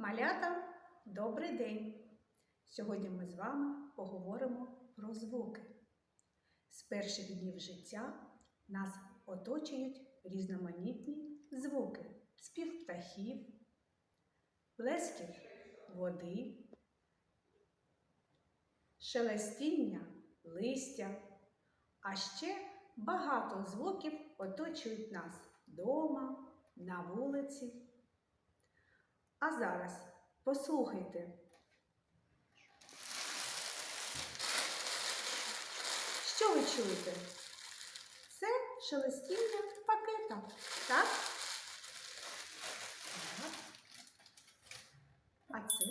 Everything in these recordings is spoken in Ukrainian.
Малята, добрий день! Сьогодні ми з вами поговоримо про звуки. З перших днів життя нас оточують різноманітні звуки, спів птахів, плескіт води, шелестіння листя, а ще багато звуків оточують нас вдома, на вулиці. А зараз послухайте. Що ви чуєте? Це шелестіння пакета, так? А це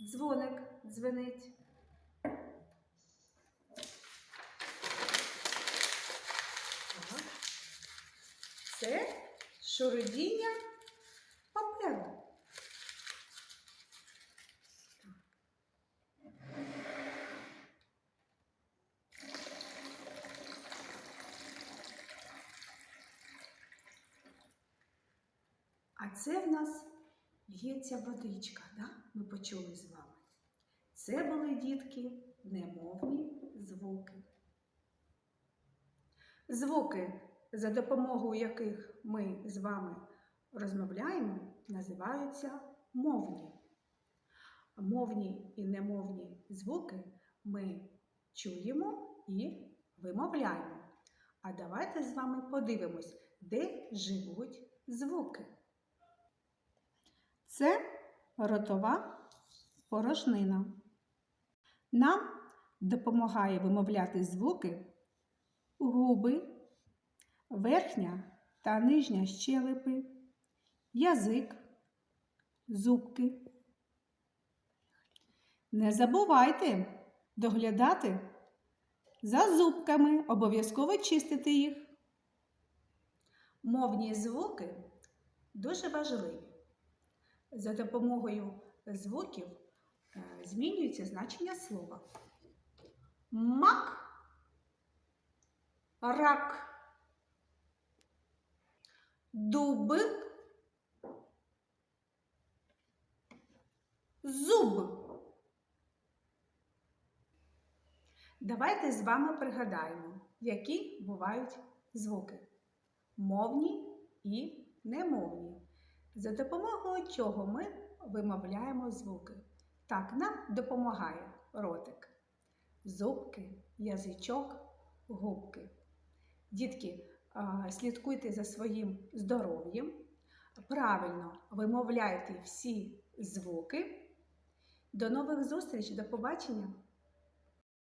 дзвоник дзвенить. Це шурудіння паперу. А це в нас л'ється водичка, да? ми почули з вами. Це були дітки немовні звуки. Звуки, за допомогою яких ми з вами розмовляємо, називаються мовні. Мовні і немовні звуки ми чуємо і вимовляємо. А давайте з вами подивимось, де живуть звуки. Це ротова порожнина. Нам допомагає вимовляти звуки губи, верхня та нижня щелепи, язик, зубки. Не забувайте доглядати за зубками, обов'язково чистити їх. Мовні звуки дуже важливі. За допомогою звуків е, змінюється значення слова. Мак рак, дубик, зуб. Давайте з вами пригадаємо, які бувають звуки мовні і немовні. За допомогою чого ми вимовляємо звуки. Так, нам допомагає ротик, зубки, язичок, губки. Дітки, слідкуйте за своїм здоров'ям, правильно вимовляйте всі звуки. До нових зустрічей, до побачення!